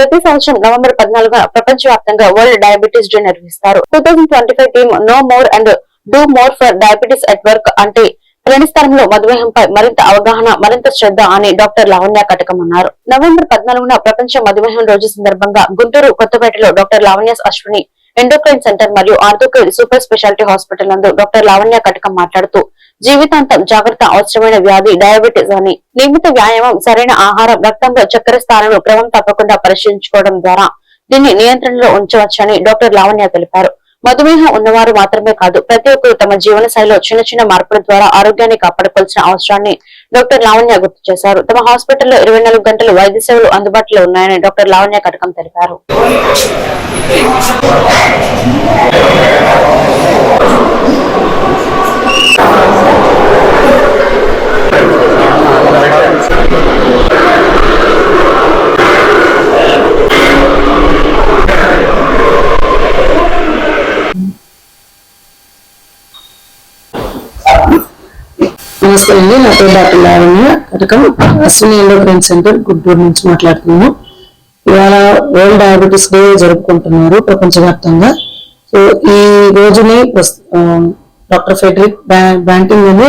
ప్రతి సంవత్సరం నవంబర్ పద్నాలుగున ప్రపంచవ్యాప్తంగా వరల్డ్ డయాబెటీస్ డే నిర్వహిస్తారు. Two thousand twenty five theme no more and do more for diabetes at work అంటే పని స్థలంలో మధుమేహంపై మరింత అవగాహన మరింత శ్రద్ధ అని డాక్టర్ లావణ్య కటకం అన్నారు నవంబర్ పద్నాలుగున ప్రపంచ మధుమేహం రోజు సందర్భంగా గుంటూరు కొత్తపేటలో doctor Lavanya Ashwini endocrine centre మరియు ఆర్థోక్రైన్ సూపర్ స్పెషాలిటీ హాస్పిటల్ నందు డాక్టర్ లావణ్య కటకం మాట్లాడుతూ జీవితాంతం జాగ్రత్త అవసరమైన వ్యాధి డయాబెటీస్ అని నియమిత వ్యాయామం సరైన ఆహారం రక్తంలో చక్కెర స్థానాలను క్రమం తప్పకుండా పరిశీలించుకోవడం ద్వారా దీన్ని నియంత్రణలో ఉంచవచ్చని డాక్టర్ లావణ్య తెలిపారు. మధుమేహం ఉన్నవారు మాత్రమే కాదు ప్రతి ఒక్కరు తమ జీవన శైలిలో చిన్న చిన్న మార్పుల ద్వారా ఆరోగ్యాన్ని కాపాడుకోవాల్సిన అవసరాన్ని డాక్టర్ లావణ్య గుర్తు చేశారు. తమ హాస్పిటల్లో ఇరవై నాలుగు గంటలు వైద్య సేవలు అందుబాటులో ఉన్నాయని డాక్టర్ లావణ్య కటకం తెలిపారు. నమస్కారం నా పేరు doctor Lavanya. Katakam Ashwini endocrine centre Guntur నుంచి మాట్లాడుతున్నాను ఇవాళ వరల్డ్ డయాబెటీస్ డే జరుపుకుంటున్నారు ప్రపంచవ్యాప్తంగా. సో ఈ రోజుని డాక్టర్ ఫెడరిక్ బ్యాంటింగ్ అని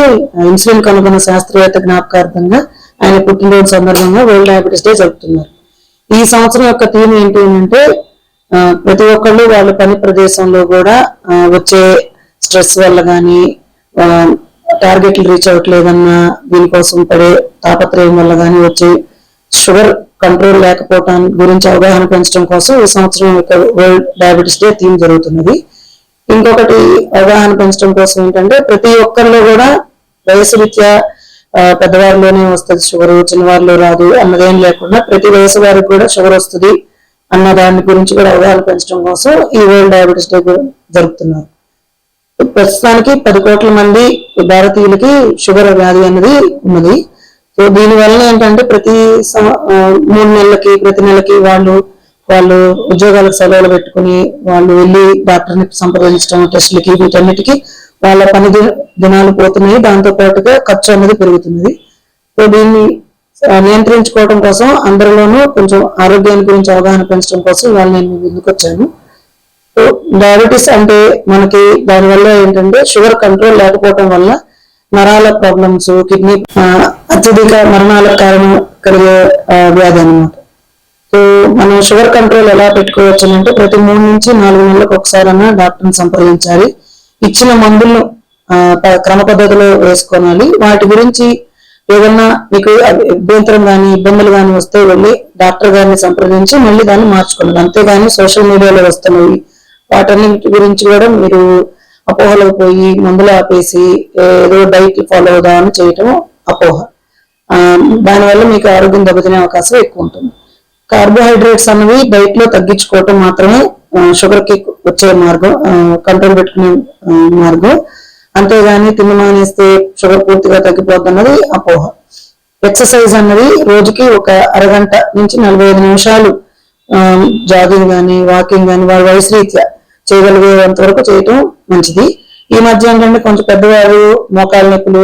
ఇన్సులిన్ కనుగొన్న శాస్త్రవేత్త జ్ఞాపకార్థంగా ఆయన పుట్టినరోజు సందర్భంగా వరల్డ్ డయాబెటీస్ డే జరుపుతున్నారు. ఈ సంవత్సరం యొక్క థీమ్ ఏంటి అంటే ప్రతి ఒక్కళ్ళు వాళ్ళ పని ప్రదేశంలో కూడా వచ్చే స్ట్రెస్ వల్ల కానీ టార్గెట్లు రీచ్ అవ్వట్లేదన్న దీనికోసం పడే తాపత్రయం వల్ల కానీ వచ్చే షుగర్ కంట్రోల్ లేకపోవటం గురించి అవగాహన పెంచడం కోసం ఈ సంవత్సరం యొక్క వరల్డ్ డయాబెటీస్ డే థీమ్ జరుగుతున్నది. ఇంకొకటి అవగాహన పెంచడం కోసం ఏంటంటే ప్రతి ఒక్కరిలో కూడా వయసు రీత్యా పెద్దవారిలోనే వస్తుంది షుగర్ చిన్నవారిలో రాదు అన్నదేం లేకుండా ప్రతి వయసు వారికి కూడా షుగర్ వస్తుంది అన్న దాని గురించి కూడా అవగాహన పెంచడం కోసం ఈ వరల్డ్ డయాబెటీస్ డే జరుగుతున్నారు ప్రస్తుతానికి పది కోట్ల మంది భారతీయులకి షుగర్ వ్యాధి అనేది ఉన్నది. సో దీని వల్ల ఏంటంటే ప్రతి మూడు నెలలకి ప్రతి నెలకి వాళ్ళు వాళ్ళు ఉద్యోగాలకు సెలవులు పెట్టుకుని వాళ్ళు వెళ్ళి డాక్టర్ని సంప్రదించడం టెస్టులకి వీటన్నిటికీ వాళ్ళ పని దినాలు పోతున్నాయి. దాంతో పాటుగా ఖర్చు అనేది పెరుగుతున్నది. సో దీన్ని నియంత్రించుకోవడం కోసం అందరిలోనూ కొంచెం ఆరోగ్యాన్ని గురించి అవగాహన పెంచడం కోసం వాళ్ళు నేను మీ ముందుకు వచ్చాను డయాబెటీస్ అంటే మనకి దానివల్ల ఏంటంటే షుగర్ కంట్రోల్ లేకపోవడం వల్ల నరాల ప్రాబ్లమ్స్ కిడ్నీ అత్యధిక మరణాలకు కారణం కలిగే వ్యాధి అన్నమాట. సో మనం షుగర్ కంట్రోల్ ఎలా పెట్టుకోవచ్చు అంటే ప్రతి మూడు నుంచి నాలుగు నెలలకు ఒకసారైనా డాక్టర్ని సంప్రదించాలి. ఇచ్చిన మందులను క్రమ పద్ధతిలో వేసుకోవాలి. వాటి గురించి ఏదన్నా మీకు అభ్యంతరం కానీ ఇబ్బందులు కానీ వస్తే వెళ్ళి డాక్టర్ గారిని సంప్రదించి మళ్ళీ దాన్ని మార్చుకోవాలి. అంతేగాని సోషల్ మీడియాలో వస్తున్నవి వాటన్నిటి గురించి కూడా మీరు అపోహలకు పోయి మందులు ఆపేసి ఏదో డైట్ ఫాలో అవుదామని చేయటం అపోహ. దానివల్ల మీకు ఆరోగ్యం దెబ్బతినే అవకాశం ఎక్కువ ఉంటుంది. కార్బోహైడ్రేట్స్ అన్నవి డైట్లో తగ్గించుకోవటం మాత్రమే షుగర్కి వచ్చే మార్గం కంట్రోల్ పెట్టుకునే మార్గం. అంతేగాని తిండి మానేస్తే షుగర్ పూర్తిగా తగ్గిపోద్ది అన్నది అపోహ. ఎక్సర్సైజ్ అన్నది రోజుకి ఒక అరగంట నుంచి నలభై ఐదు నిమిషాలు జాగింగ్ కానీ వాకింగ్ కానీ వారి వయసు రీత్యా చేయగలిగేంత వరకు చేయటం మంచిది. ఈ మధ్య ఏంటంటే కొంచెం పెద్దవారు మోకాలు నొప్పులు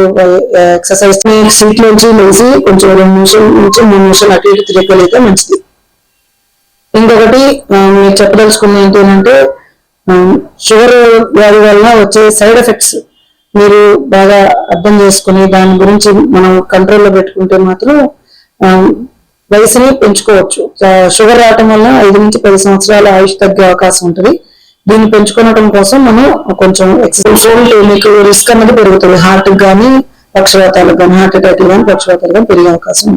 ఎక్సర్సైజ్ సీట్ నుంచి లేచి కొంచెం రెండు నిమిషాల నుంచి మూడు నిమిషాలు అటు ఇటు తిరగలిగితే మంచిది. ఇంకొకటి మీరు చెప్పదలుచుకున్న ఏంటి అంటే షుగర్ వ్యాధి వల్ల వచ్చే సైడ్ ఎఫెక్ట్స్ మీరు బాగా అర్థం చేసుకుని దాని గురించి మనం కంట్రోల్లో పెట్టుకుంటే మాత్రం వయసుని పెంచుకోవచ్చు. షుగర్ రావటం వల్ల ఐదు నుంచి పది సంవత్సరాల ఆయుష్ తగ్గే అవకాశం ఉంటుంది. దీన్ని పెంచుకోవడం కోసం మనం కొంచెం ఎక్సర్సైజ్ మీకు రిస్క్ అనేది పెరుగుతుంది. హార్ట్ కానీ పక్షవాతాలకు కానీ హార్ట్ అటాక్ కానీ పక్షవాతాలు కానీ పెరిగే అవకాశం ఉంటుంది.